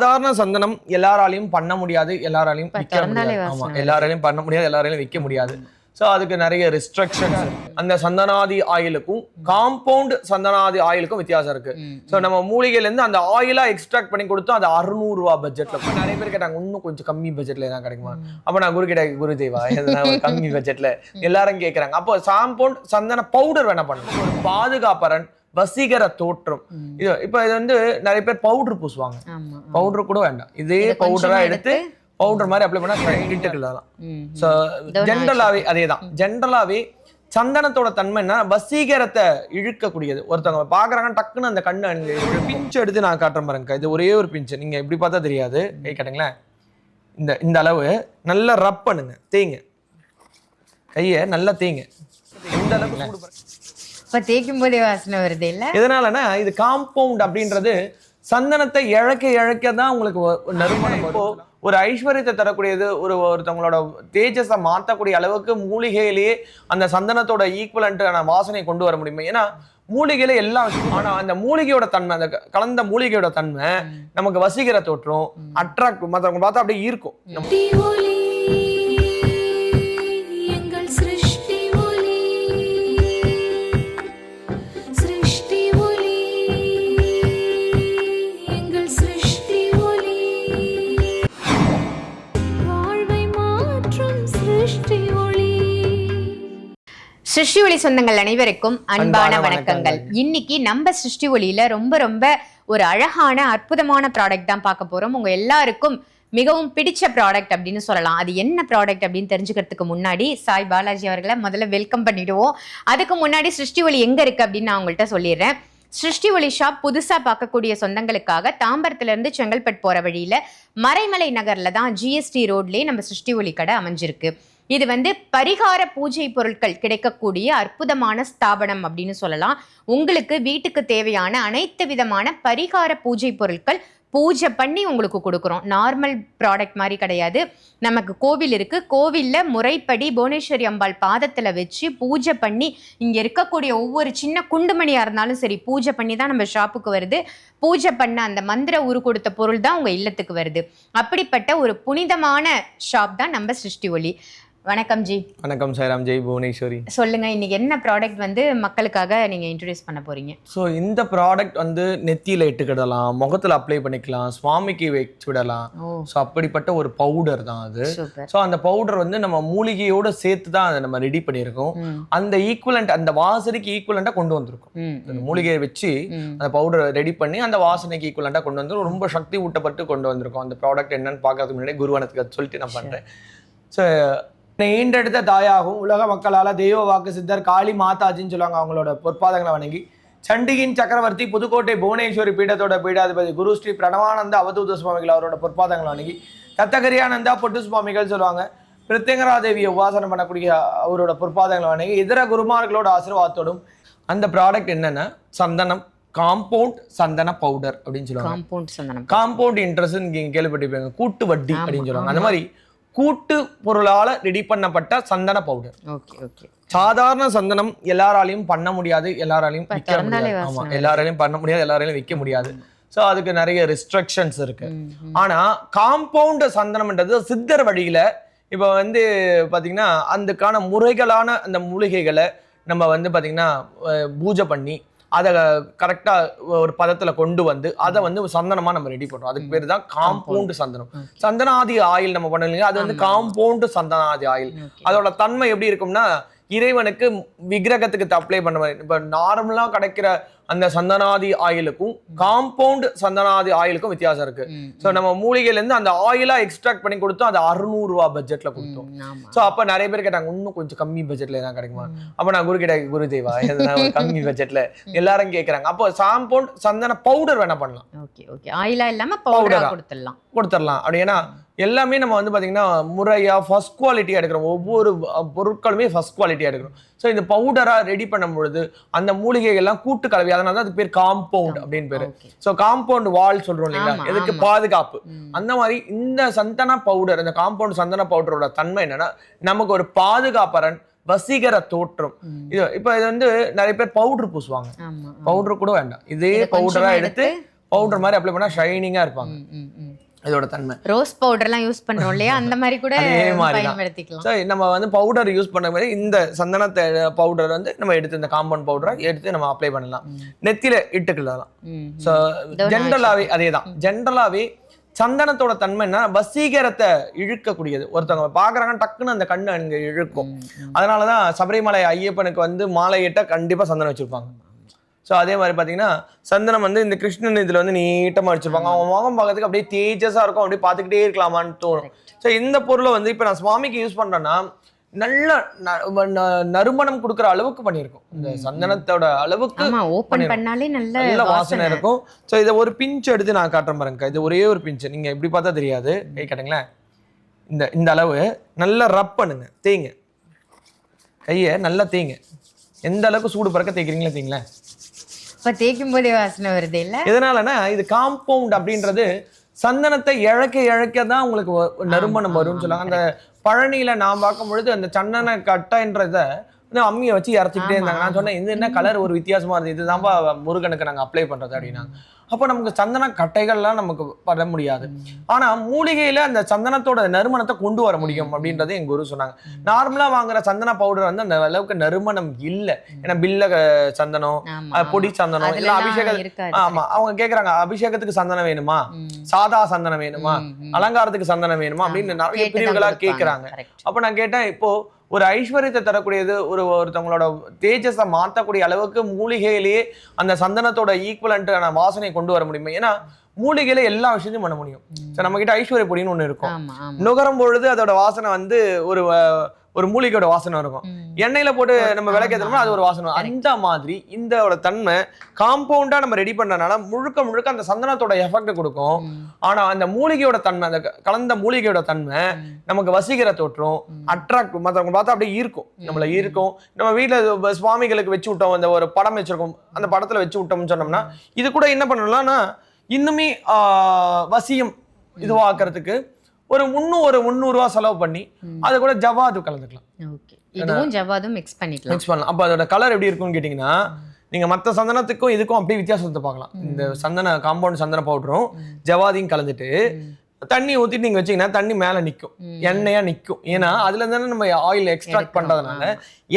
சாதாரண சந்தனம் எல்லாராலையும் பண்ண முடியாது எல்லாராலையும் விற்க முடியாது. ஆமா. எல்லாராலையும் பண்ண முடியாது எல்லாராலையும் விற்க முடியாது. சோ அதுக்கு நிறைய ரெஸ்ட்ரிக்ஷன்ஸ் அந்த சந்தனாதி ஆயிலுக்கும் காம்பவுண்ட் சந்தனாதி ஆயிலுக்கும் வித்தியாசம் இருக்கு. சோ நம்ம மூலிகையில இருந்து அந்த ஆயிலா எக்ஸ்ட்ராக்ட் பண்ணி கொடுத்தோம் அது 600 ரூபா பட்ஜெட்ல நிறைய பேர் கேட்டாங்க இன்னும் கொஞ்சம் கம்மி பட்ஜெட்ல தான் கிடைக்குமா? அப்ப நான் குரு கிட்ட குரு தேவா கம்மி பட்ஜெட்ல எல்லாரும் கேக்குறாங்க. அப்போ காம்பவுண்ட் சந்தன பவுடர் வேணா பண்ணணும் பாதுகாப்பரன் வசீகர தோற்றம். இது இப்ப இது வந்து நிறைய பேர் பவுடர் பூசுவாங்க. பவுடர் கூட வேண்டாம். இதே பவுடரா எடுத்து பவுடர் மாதிரி அப்ளை பண்ணா கிள்ளலாம் ம். ஸோ ஜென்ரலாவே அதேதான். ஜென்ரலாவே சந்தனத்தோட தன்மை என்ன வசீகரத்தை இழுக்கக்கூடியது. ஒருத்தவங்க பாக்குறாங்க டக்குன்னு அந்த கண்ணு அங்க பிஞ்சு எடுத்து நான் காட்டுறேன் பாருங்க இது ஒரே ஒரு பிஞ்சு நீங்க எப்படி பார்த்தா தெரியாது. கை காட்டுங்களேன். இந்த இந்த அளவு. நல்லா ரப் பண்ணுங்க. தேய்ங்க. கையை நல்லா தேய்ங்க. இந்த அளவுக்கு. இப்ப தேய்க்கும் போதே வாசனை வருது இல்ல? எதனாலனா இது காம்பவுண்ட் அப்படின்றது சந்தனத்தை இழக்க இழக்க தான் உங்களுக்கு நறுமணம் இப்போ ஒரு ஐஸ்வர்யத்தை தரக்கூடியது ஒரு ஒருத்தவங்களோட தேஜஸை மாற்றக்கூடிய அளவுக்கு மூலிகையிலேயே அந்த சந்தனத்தோட ஈக்குவலண்ட்டான வாசனை கொண்டு வர முடியுமா? ஏன்னா மூலிகையில எல்லாம் வச்சு- ஆனா அந்த மூலிகையோட தன்மை அந்த கலந்த மூலிகையோட தன்மை நமக்கு வசீகர தோற்றம் அட்ராக்ட் மற்றவங்க பார்த்தா அப்படியே ஈர்க்கும். சிருஷ்டி ஒளி சொந்தங்கள் அனைவருக்கும் அன்பான வணக்கங்கள். இன்னைக்கு நம்ம சிருஷ்டி ஒளியில ரொம்ப ரொம்ப ஒரு அழகான அற்புதமான ப்ராடக்ட் தான் பார்க்க போறோம். உங்க எல்லாருக்கும் மிகவும் பிடிச்ச ப்ராடக்ட் அப்படின்னு சொல்லலாம். அது என்ன ப்ராடக்ட் அப்படின்னு தெரிஞ்சுக்கிறதுக்கு முன்னாடி சாய் பாலாஜி அவர்களை முதல்ல வெல்கம் பண்ணிடுவோம். அதுக்கு முன்னாடி சிருஷ்டி ஒளி எங்க இருக்கு அப்படின்னு நான் உங்கள்கிட்ட சொல்லிடுறேன். சிருஷ்டி ஒளி ஷாப் புதுசா பார்க்கக்கூடிய சொந்தங்களுக்காக தாம்பரத்துல இருந்து செங்கல்பட்டு போற வழியில மறைமலை நகர்ல தான் ஜிஎஸ்டி ரோட்லயே நம்ம சிருஷ்டி ஒளி கடை அமைஞ்சிருக்கு. இது வந்து பரிகார பூஜை பொருட்கள் கிடைக்கக்கூடிய அற்புதமான ஸ்தாபனம் அப்படின்னு சொல்லலாம். உங்களுக்கு வீட்டுக்கு தேவையான அனைத்து விதமான பரிகார பூஜை பொருட்கள் பூஜை பண்ணி உங்களுக்கு கொடுக்குறோம். நார்மல் ப்ராடக்ட் மாதிரி கிடையாது. நமக்கு கோவில் இருக்கு. கோவிலில் முறைப்படி புவனேஸ்வரி அம்பாள் பாதத்தில் வச்சு பூஜை பண்ணி இங்கே இருக்கக்கூடிய ஒவ்வொரு சின்ன குண்டுமணியாக இருந்தாலும் சரி பூஜை பண்ணி தான் நம்ம ஷாப்புக்கு வருது. பூஜை பண்ண அந்த மந்திர உரு கொடுத்த பொருள் தான் உங்கள் இல்லத்துக்கு வருது. அப்படிப்பட்ட ஒரு புனிதமான ஷாப் தான் நம்ம சிருஷ்டி ஒளி. வணக்கம் ஜி. வணக்கம் சாய்ராம். ஜெய் புவனேஸ்வரி. சொல்லுங்க இன்னைக்கு என்ன ப்ராடக்ட் வந்து மக்களுக்காக நீங்க இன்ட்ரடியூஸ் பண்ண போறீங்க? ஸோ இந்த ப்ராடக்ட் வந்து நெத்தியில இட்டுக்கிடலாம் முகத்துல அப்ளை பண்ணிக்கலாம் சுவாமிக்கு வச்சு விடலாம். ஸோ அப்படிப்பட்ட ஒரு பவுடர் தான் அது. ஸோ அந்த பவுடர் வந்து நம்ம மூலிகையோட சேர்த்து தான் அதை நம்ம ரெடி பண்ணியிருக்கோம். அந்த ஈக்குவலண்ட் அந்த வாசனைக்கு ஈக்குவலண்டா கொண்டு வந்திருக்கோம். அந்த மூலிகையை வச்சு அந்த பவுடர் ரெடி பண்ணி அந்த வாசனைக்கு ஈக்குவலண்டா கொண்டு வந்து ரொம்ப சக்தி ஊட்டப்பட்டு கொண்டு வந்திருக்கோம். அந்த ப்ராடக்ட் என்னன்னு பார்க்கறதுக்கு முன்னாடி குருவனத்துக்கு சொல்லிட்டு நான் பண்றேன். ஸோ ஈண்டெடுத்த தாயாகவும் உலக மக்களால தெய்வ வாக்கு சித்தர் காளி மாதாஜின்னு சொல்லுவாங்க அவங்களோட பொற்பாதங்களை வணங்கி. சண்டிகின் சக்கரவர்த்தி புதுக்கோட்டை புவனேஸ்வரி பீடத்தோட பீடாதிபதி குரு ஸ்ரீ பிரணவானந்த அவதூத சுவாமிகள் அவரோட பொற்பாதங்களை வணங்கி. தத்தகரியானந்தா பொட்டு சுவாமிகள் சொல்லுவாங்க. பிரித்தியங்கரா தேவியை உபாசனம் பண்ணக்கூடிய அவரோட பொற்பாதங்களை வணங்கி இதர குருமார்களோட ஆசீர்வாதத்தோடும் அந்த ப்ராடக்ட் என்னன்னா சந்தனம் காம்பவுண்ட் சந்தன பவுடர் அப்படின்னு சொல்லுவாங்க. காம்பவுண்ட் சந்தனம் காம்பவுண்ட் இன்ட்ரெஸ்ட் நீங்க கேள்விப்பட்டிருப்பீங்க. கூட்டு வட்டி அப்படின்னு சொல்லுவாங்க. அந்த மாதிரி கூட்டு பொருளால ரெடி பண்ணப்பட்ட சந்தன பவுடர் ஓகே ஓகே சாதாரண சந்தனம் எல்லாராலையும் பண்ண முடியாது எல்லாராலையும் விற்க முடியாது. ஆமா. எல்லாராலையும் பண்ண முடியாது எல்லாராலையும் விற்க முடியாது. சோ அதுக்கு நிறைய ரெஸ்ட்ரிக்ஷன்ஸ் இருக்கு. ஆனா காம்பவுண்ட் சந்தனம்ன்றது சித்தர் வழியில இப்ப வந்து பாத்தீங்கன்னா அதுக்கான முறைகளான அந்த மூலிகைகளை நம்ம வந்து பாத்தீங்கன்னா பூஜை பண்ணி அதை கரெக்டா ஒரு பதத்துல கொண்டு வந்து அதை வந்து சந்தனமா நம்ம ரெடி பண்றோம் அதுக்கு பேர் தான் காம்பவுண்ட் சந்தனம். சந்தனாதி ஆயில் நம்ம பண்ணலைங்க அது வந்து காம்பவுண்ட் சந்தனாதி ஆயில். அதோட தன்மை எப்படி இருக்கும்னா இறைவனுக்கு விக்கிரகத்துக்கு அப்ளை பண்ண மாதிரி. இப்போ நார்மலா கிடைக்கிற அந்த சந்தனாதி ஆயிலுக்கும் காம்பவுண்ட் சந்தனாதி ஆயிலுக்கும் வித்தியாசம் இருக்கு. ஸோ நம்ம மூலிகையில இருந்து அந்த ஆயிலா எக்ஸ்ட்ராக்ட் பண்ணி கொடுத்தோம் அது 600 ரூபா பட்ஜெட்ல கொடுத்தோம். ஸோ அப்ப நிறைய பேர் கேட்டாங்க இன்னும் கொஞ்சம் கம்மி பட்ஜெட்ல தான் கிடைக்குமா? அப்ப நான் குரு கிட்ட குரு ஒரு கம்மி பட்ஜெட்ல எல்லாரும் கேக்குறாங்க. அப்போ காம்பவுண்ட் சந்தன பவுடர் வேணா பண்ணலாம். Okay okay. ஆயிலா இல்லாம பவுடரா Powder-ஆ. கொடுத்துடலாம். கொடுத்துடலாம். அப்படி ஏன்னா எல்லாமே நம்ம வந்து பாத்தீங்கன்னா முறையா ஃபர்ஸ்ட் குவாலிட்டியா எடுக்கிறோம். ஒவ்வொரு பொருட்களுமே ஃபர்ஸ்ட் குவாலிட்டியா எடுக்கிறோம். ஸோ இந்த பவுடரா ரெடி பண்ணும் பொழுது அந்த மூலிகைகள்லாம் கூட்டு கலவை அதனால தான் அது பேர் காம்பவுண்ட் அப்படின்னு பேரு. ஸோ காம்பவுண்ட் வால் சொல்றோம் இல்லைங்களா? எதுக்கு. பாதுகாப்பு? அந்த மாதிரி இந்த சந்தன பவுடர் இந்த காம்பவுண்ட் சந்தன பவுடரோட தன்மை என்னன்னா நமக்கு ஒரு பாதுகாப்பரன் வசீகர தோற்றம். இது இப்போ இது வந்து நிறைய பேர் பவுடர் பூசுவாங்க. பவுடர் கூட வேண்டாம். இதே பவுடரா எடுத்து பவுடர் மாதிரி அப்ளை பண்ணா ஷைனிங்கா இருப்பாங்க. இதோட தன்மை. ரோஸ் பவுடர்லாம் யூஸ் பண்றோம் இல்லையா? அந்த மாதிரி கூட. பயன்படுத்திக்கலாம். ஸோ நம்ம வந்து பவுடர் யூஸ் பண்ண மாதிரி இந்த சந்தனத்தை பவுடர் வந்து நம்ம எடுத்து இந்த காம்பவுண்ட் பவுடரை எடுத்து நம்ம அப்ளை பண்ணலாம். நெத்தியில இட்டுக்கலாம் ஸோ ஜென்ரலாவே அதே தான் ஜென்ரலாவே சந்தனத்தோட தன்மை என்ன வசீகரத்தை இழுக்கக்கூடியது. ஒருத்தவங்க பாக்குறாங்க டக்குன்னு அந்த கண்ணு அங்க இழுக்கும். அதனாலதான் சபரிமலை ஐயப்பனுக்கு வந்து மாலை இட்ட கண்டிப்பா சந்தனம் வச்சிருப்பாங்க. ஸோ அதே மாதிரி பார்த்தீங்கன்னா சந்தனம் வந்து இந்த கிருஷ்ணன் இதில் வந்து நீட்டமாக வச்சிருப்பாங்க அவங்க முகம் பார்க்கறதுக்கு அப்படியே தேஜஸாக இருக்கும். அப்படியே பார்த்துக்கிட்டே இருக்கலாமான்னு தோணும். ஸோ இந்த பொருளை வந்து இப்போ நான் சுவாமிக்கு யூஸ் பண்ணுறேன்னா நல்ல நறுமணம் கொடுக்குற அளவுக்கு பண்ணியிருக்கோம். இந்த சந்தனத்தோட அளவுக்கு. பண்ணாலே நல்ல வாசனை. இருக்கும். ஸோ இதை ஒரு பிஞ்ச் எடுத்து நான் காட்டுறேன் பாருங்க இது ஒரே ஒரு பிஞ்ச் நீங்க எப்படி பார்த்தா தெரியாது. கை காட்டுங்களேன். இந்த இந்த அளவு. நல்லா ரப் பண்ணுங்க. தேய்ங்க. கையை நல்லா தேய்ங்க. எந்த அளவுக்கு சூடு பறக்க தேய்க்கிறீங்களா தேய்ங்களேன் இப்ப தேய்க்கும் போதே வாசனை வருது இல்ல? எதனாலனா இது காம்பவுண்ட் அப்படின்றது சந்தனத்தை இழக்க இழக்க தான் உங்களுக்கு நறுமணம் வரும்னு சொல்லுவாங்க. அந்த பழனியில நான் பார்க்கும் பொழுது அந்த சந்தன கட்டைன்றத வந்து அம்மியை வச்சு இறச்சிக்கிட்டே இருந்தாங்க. நான் சொன்னேன் இது என்ன கலர் ஒரு வித்தியாசமா இருந்தது இதுதான்ப்பா முருகனுக்கு நாங்க அப்ளை பண்றது அப்படின்னாங்க. அப்போ நமக்கு சந்தன கட்டைகள்லாம் நமக்கு வர முடியாது. ஆனா மூலிகையில அந்த சந்தனத்தோட நறுமணத்தை கொண்டு வர முடியும் அப்படின்றது எங்க குரு சொன்னாங்க. நார்மலா வாங்குற சந்தன பவுடர் வந்து அந்த அளவுக்கு நறுமணம் இல்ல. ஏன்னா பில்ல சந்தனம் பொடி சந்தனம் இல்ல அபிஷேக இருக்காது. ஆமா அவங்க கேக்குறாங்க அபிஷேகத்துக்கு சந்தனம் வேணுமா. சாதா சந்தனம் வேணுமா. அலங்காரத்துக்கு சந்தனம் வேணுமா? அப்படின்னு நிறைய கேட்டுதான் பிரிவுகளா கொடுப்பாங்க. கேக்குறாங்க. Correct. அப்ப நான் கேட்டேன் இப்போ ஒரு ஐஸ்வர்யத்தை தரக்கூடியது ஒரு ஒருத்தவங்களோட தேஜஸை மாத்தக்கூடிய அளவுக்கு மூலிகையிலேயே அந்த சந்தனத்தோட ஈக்குவலண்டான வாசனை கொண்டு வர முடியுமா? ஏன்னா மூலிகையில எல்லா விஷயத்தையும் பண்ண முடியும். நம்ம கிட்ட ஐஸ்வர்ய பொடின்னு ஒண்ணு இருக்கும். நுகரும் பொழுது அதோட வாசனை வந்து ஒரு ஒரு மூலிகையோட வாசனை இருக்கும். எண்ணெயில போட்டு நம்ம விளக்கேற்றோம்னா அது ஒரு வாசனை. அந்த மாதிரி இந்தோட தன்மை காம்பவுண்டா நம்ம ரெடி பண்றதுனால முழுக்க முழுக்க அந்த சந்தனத்தோட எஃபெக்ட் கொடுக்கும். ஆனா அந்த மூலிகையோட தன்மை அந்த கலந்த மூலிகையோட தன்மை நமக்கு வசீகர தோற்றம் அட்ராக்ட் மற்றவங்க பார்த்தா அப்படியே ஈர்க்கும் நம்மள ஈர்க்கும். நம்ம வீட்டுல சுவாமிகளுக்கு வச்சு விட்டோம் அந்த ஒரு படம் வச்சிருக்கோம் அந்த படத்துல வச்சு விட்டோம்னு சொன்னோம்னா இது கூட என்ன பண்ணலாம்னா இன்னுமே வசியம் இதுவாக்குறதுக்கு ஒரு முன்னூறு ஒரு முந்நூறுரூவா செலவு பண்ணி அது கூட ஜவாது கலந்துக்கலாம். இதுவும் ஜவ்வாதும் மிக்ஸ் பண்ணிக்கலாம். மிக்ஸ் பண்ணலாம். அப்போ அதோட கலர் எப்படி இருக்கும்னு கேட்டிங்கன்னா நீங்க மத்த சந்தனத்துக்கும் இதுக்கும் அப்படியே வித்தியாசத்தை பார்க்கலாம். இந்த சந்தன காம்பவுண்ட் சந்தன பவுடரும் ஜவாதியும் கலந்துட்டு தண்ணி ஊத்திட்டு நீங்க வச்சீங்கன்னா தண்ணி மேல நிக்கும். எண்ணெயா நிக்கும். ஏன்னா அதுல இருந்து நம்ம ஆயில் எக்ஸ்ட்ராக்ட். பண்றதுனால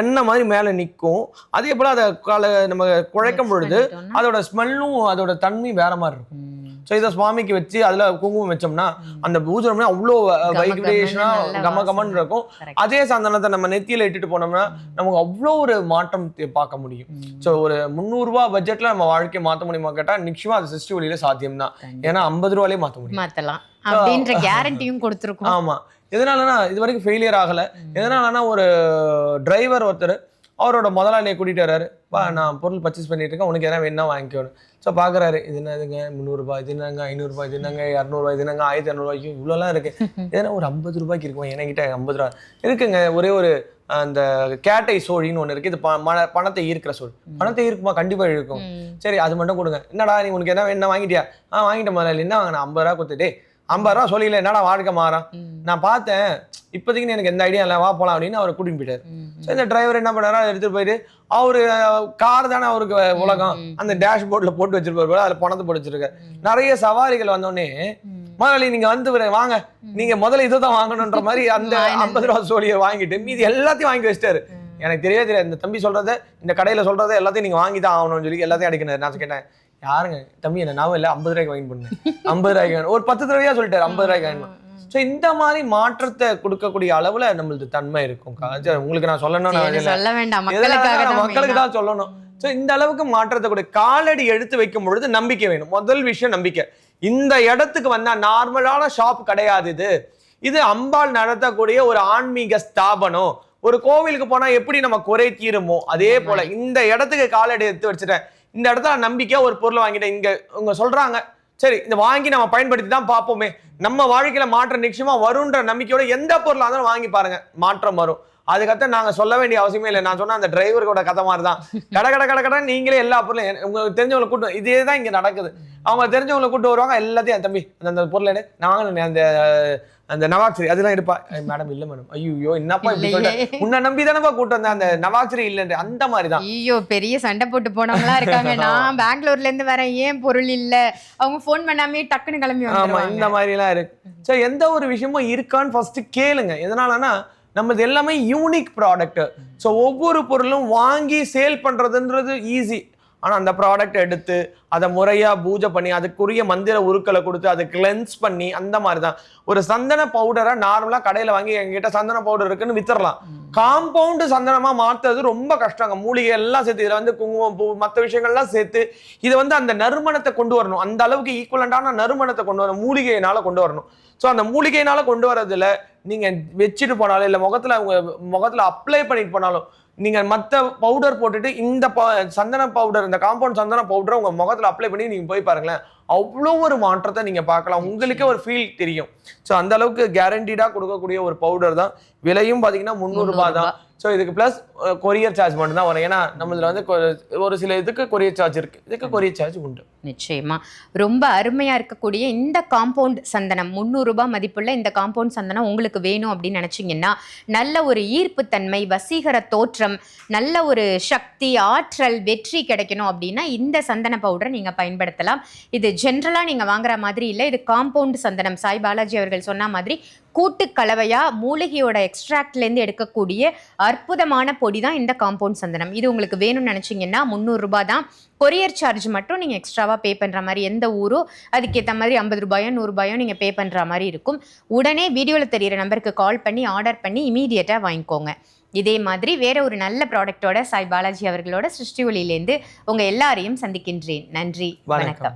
எண்ணெய் மாதிரி மேல நிக்கும். அதே போல அதை கால நம்ம குழைக்கும் பொழுது அதோட ஸ்மெல்லும் அதோட தன்மை வேற மாதிரி இருக்கும். ஸோ இதை சுவாமிக்கு வச்சு அதுல குங்குமம் வச்சோம்னா அந்த பூஜனம்னா அவ்வளோ வைப்ரேஷனா நல்ல கம கமன்னு. இருக்கும். அதே சந்தனத்தை நம்ம நெத்தியில இட்டுட்டு போனோம்னா நமக்கு அவ்வளோ ஒரு மாற்றம் பார்க்க முடியும். ஸோ ஒரு முந்நூறுரூவா பட்ஜெட்ல நம்ம வாழ்க்கையை மாற்ற முடியுமா கேட்டா நிச்சயமா அது சிருஷ்டி வழியில சாத்தியம் தான் ஏன்னா ஐம்பது ரூபாலே மாற்ற முடியும். மாத்தலாம். அப்படின்ற கேரண்டியும் கொடுத்துருக்கோம். ஆமா. எதனாலனா இது வரைக்கும் ஃபெயிலியர் ஆகல. எதனாலனா ஒரு டிரைவர் ஒருத்தர் அவரோட முதலாளியை கூட்டிட்டு வர்றாரு. பா நான் பொருள் பர்ச்சேஸ் பண்ணிட்டு இருக்கேன். உனக்கு எதனா வேணா வாங்கிக்கணும் ஸோ பார்க்குறாரு இது என்னதுங்க முந்நூறுபா இது என்னங்க? ஐநூறுபா இது என்னங்க? இரநூறுபா இது என்னங்க? ஆயிரத்தி இரநூறுவாய்க்கு இவ்வளோலாம் இருக்கு. எதனா ஒரு ஐம்பது ரூபாய்க்கு இருக்குமா. என்கிட்ட ஐம்பது ரூபா. இருக்குங்க ஒரே ஒரு அந்த கேட்டை சோழின்னு ஒன்று இருக்கு. இது ப- பணத்தை ஈர்க்கிற சோழி. பணத்தை ஈர்க்குமா? கண்டிப்பா இழுக்கும். ம். சரி அது மட்டும் கொடுங்க. என்னடா நீ உனக்கு என்ன என்ன வாங்கிட்டியா? ஆ வாங்கிட்ட முதல்ல என்ன வாங்கின? ஐம்பது ரூபா கொடுத்துட்டே ஐம்பது ரூபா சொல்லிக்கல என்னடா வாழ்க்கை மாறான் ம். நான் பார்த்தேன் இப்போதைக்கு எனக்கு எந்த ஐடியா இல்லை வா போலாம் அப்படின்னு அவர் கூட்டிட்டு போயிட்டாரு. ஸோ இந்த டிரைவர் என்ன பண்ணாரோ எடுத்துட்டு போயிட்டு அவரு கார் தானே அவருக்கு உலகம். அந்த டேஷ்போர்ட்ல போட்டு வச்சிருப்பாரு போல, அதுல பணத்தை போட்டு வச்சிருக்காரு. நிறைய சவாரிகள் வந்தோடனே. முதலாளி நீங்க வந்து வாங்க. நீங்க முதல்ல இதை தான் வாங்கணுன்ற மாதிரி அந்த. ஐம்பது ரூபா சோழியை வாங்கிட்டு மீதி எல்லாத்தையும் வாங்கி வச்சிட்டாரு. எனக்கு தெரியவே தெரியாது இந்த தம்பி சொல்றத இந்த கடையில சொல்றத எல்லாத்தையும் நீங்க வாங்கி தான் ஆகணும்னு சொல்லி எல்லாத்தையும் அடிக்கணும் நான் கேட்டேன் யாருங்க? தம்பி என்ன நான் இல்ல? ஐம்பது ரூபாய்க்கு வாங்கி பண்ணேன் ஐம்பது ரூபாய்க்கு ஒரு பத்து தடவையா சொல்லிட்டாரு ஐம்பது ரூபாய்க்கு வாங்கி ஸோ இந்த மாதிரி மாற்றத்தை கொடுக்கக்கூடிய அளவுல நம்மளுக்கு தன்மை இருக்கும். உங்களுக்கு நான் சொல்லணும்னு. சொல்ல வேண்டாம். மக்களுக்கு. தான் சொல்லணும்? ஸோ இந்த அளவுக்கு மாற்றத்தை கூட. காலடி எடுத்து வைக்கும் பொழுது நம்பிக்கை வேணும். முதல் விஷயம் நம்பிக்கை. இந்த இடத்துக்கு வந்தா நார்மலான ஷாப் கிடையாது இது. இது அம்பாள் நடத்தக்கூடிய ஒரு ஆன்மீக ஸ்தாபனம். ஒரு கோவிலுக்கு போனா எப்படி நம்ம குறை தீருமோ அதே போல இந்த இடத்துக்கு காலடி எடுத்து வச்சுட்டேன். இந்த இடத்துல நம்பிக்கையா ஒரு பொருளை வாங்கிட்டேன். இங்க இவங்க சொல்றாங்க சரி இந்த வாங்கி நம்ம பயன்படுத்தி தான் பார்ப்போமே. நம்ம வாழ்க்கையில மாற்றம் நிச்சயமா வரும்ன்ற நம்பிக்கையோட எந்த பொருளாக இருந்தாலும் வாங்கி பாருங்க. மாற்றம் வரும். அதுக்கடுத்து நாங்க சொல்ல வேண்டிய அவசியமே இல்லை. நான் சொன்ன அந்த டிரைவரோட கதை மாதிரி தான் கட கட கட கட நீங்களே எல்லா பொருளும் உங்களுக்கு தெரிஞ்சவங்களை கூட்டம் இதே தான் இங்க நடக்குது. அவங்க தெரிஞ்சவங்களை கூட்டு வருவாங்க எல்லாத்தையும் தம்பி அந்த அந்த பொருள் எடு. அந்த அந்த நவாக்சரி அதெல்லாம் எடுப்பா. மேடம் இல்ல மேடம் ஐயோ என்னப்பா இப்படி. சொல்லிட்டு உன்னை நம்பி தானப்பா கூட்டு வந்தேன். அந்த நவாக்சரி இல்லைன்ற அந்த மாதிரி தான் ஐயோ பெரிய சண்டை போட்டு போனவங்களா இருக்காங்க. நான் பெங்களூர்ல இருந்து வரேன். ஏன் பொருள் இல்ல? அவங்க ஃபோன் பண்ணாமே டக்குன்னு கிளம்பி ஆமா இந்த மாதிரிலாம் இருக்கு. ஸோ எந்த ஒரு விஷயமும் இருக்கான்னு ஃபர்ஸ்ட் கேளுங்க. எதனாலனா நம்மது எல்லாமே யூனிக் ப்ராடக்ட் ஸோ ஒவ்வொரு பொருளும் வாங்கி சேல் பண்றதுன்றது ஈஸி ஆனா அந்த ப்ராடக்ட் எடுத்து அதை முறையா பூஜை பண்ணி அதுக்குரிய மந்திர உருக்களை கொடுத்து அதை கிளென்ஸ் பண்ணி அந்த மாதிரி தான் ஒரு சந்தன பவுடரை நார்மலா கடையில வாங்கி எங்ககிட்ட சந்தன பவுடர் இருக்குன்னு வித்துறலாம் காம்பவுண்டு சந்தனமா மாத்துறது ரொம்ப கஷ்டங்க. மூலிகை எல்லாம் சேர்த்து இதுல வந்து குங்குமம் பூ மற்ற விஷயங்கள்லாம் சேர்த்து இதை வந்து அந்த நறுமணத்தை கொண்டு வரணும். அந்த அளவுக்கு ஈக்குவலண்டான நறுமணத்தை கொண்டு வரணும் மூலிகையினால கொண்டு வரணும். ஸோ அந்த மூலிகையினால கொண்டு வரதுல நீங்கள் வச்சுட்டு போனாலும் இல்லை முகத்தில் உங்க முகத்தில் அப்ளை பண்ணிட்டு போனாலும் நீங்கள் மற்ற பவுடர் போட்டுட்டு இந்த ப- சந்தன பவுடர் இந்த காம்பவுண்ட் சந்தன பவுடரை உங்கள் முகத்தில் அப்ளை பண்ணி நீங்கள் போய் பாருங்களேன். அவ்வளோ ஒரு மாற்றத்தை நீங்கள் பார்க்கலாம். உங்களுக்கே ஒரு ஃபீல் தெரியும். ஸோ அந்த அளவுக்கு கொடுக்கக்கூடிய ஒரு பவுடர் தான். விலையும் பார்த்தீங்கன்னா முந்நூறுரூபா தான். ஸோ இதுக்கு ப்ளஸ் கொரியர் சார்ஜ் மட்டும் தான் வரும். ஏன்னா நம்மதுல வந்து கொ- ஒரு சில இதுக்கு கொரியர் சார்ஜ் இருக்கு. இதுக்கு கொரியர் சார்ஜ் உண்டு. நிச்சயமா. ரொம்ப அருமையா இருக்கக்கூடிய இந்த காம்பவுண்ட் சந்தனம். முந்நூறு ரூபாய் மதிப்புள்ள இந்த காம்பவுண்ட் சந்தனம் உங்களுக்கு வேணும் அப்படின்னு நினைச்சீங்கன்னா நல்ல ஒரு ஈர்ப்புத்தன்மை வசீகர தோற்றம் நல்ல ஒரு சக்தி ஆற்றல் வெற்றி கிடைக்கணும் அப்படின்னா இந்த சந்தன பவுடரை நீங்க பயன்படுத்தலாம். இது ஜென்ரலா நீங்க வாங்குற மாதிரி இல்லை. இது காம்பவுண்ட் சந்தனம். சாய் பாலாஜி அவர்கள் சொன்ன மாதிரி கூட்டு கலவையா மூலிகையோட எக்ஸ்ட்ராக்ட்லேருந்து இருந்து எடுக்கக்கூடிய அற்புதமான பொடி தான் இந்த காம்பவுண்ட் சந்தனம். இது உங்களுக்கு வேணும்னு நினைச்சீங்கன்னா முந்நூறு ரூபாய் தான். கொரியர் சார்ஜ் மட்டும் நீங்கள் எக்ஸ்ட்ராவாக பே பண்ணுற மாதிரி எந்த ஊரோ அதுக்கேற்ற மாதிரி ஐம்பது ரூபாயோ நூறுரூபாயோ நீங்கள் பே பண்ணுற மாதிரி இருக்கும். உடனே வீடியோவில் தெரியிற நம்பருக்கு கால் பண்ணி ஆர்டர் பண்ணி இமீடியட்டாக வாங்கிக்கோங்க. இதே மாதிரி வேற ஒரு நல்ல ப்ராடக்ட்டோட சாய் பாலாஜி அவர்களோட சிருஷ்டி ஒளியிலேருந்து உங்கள் எல்லாரையும் சந்திக்கின்றேன். நன்றி வணக்கம்.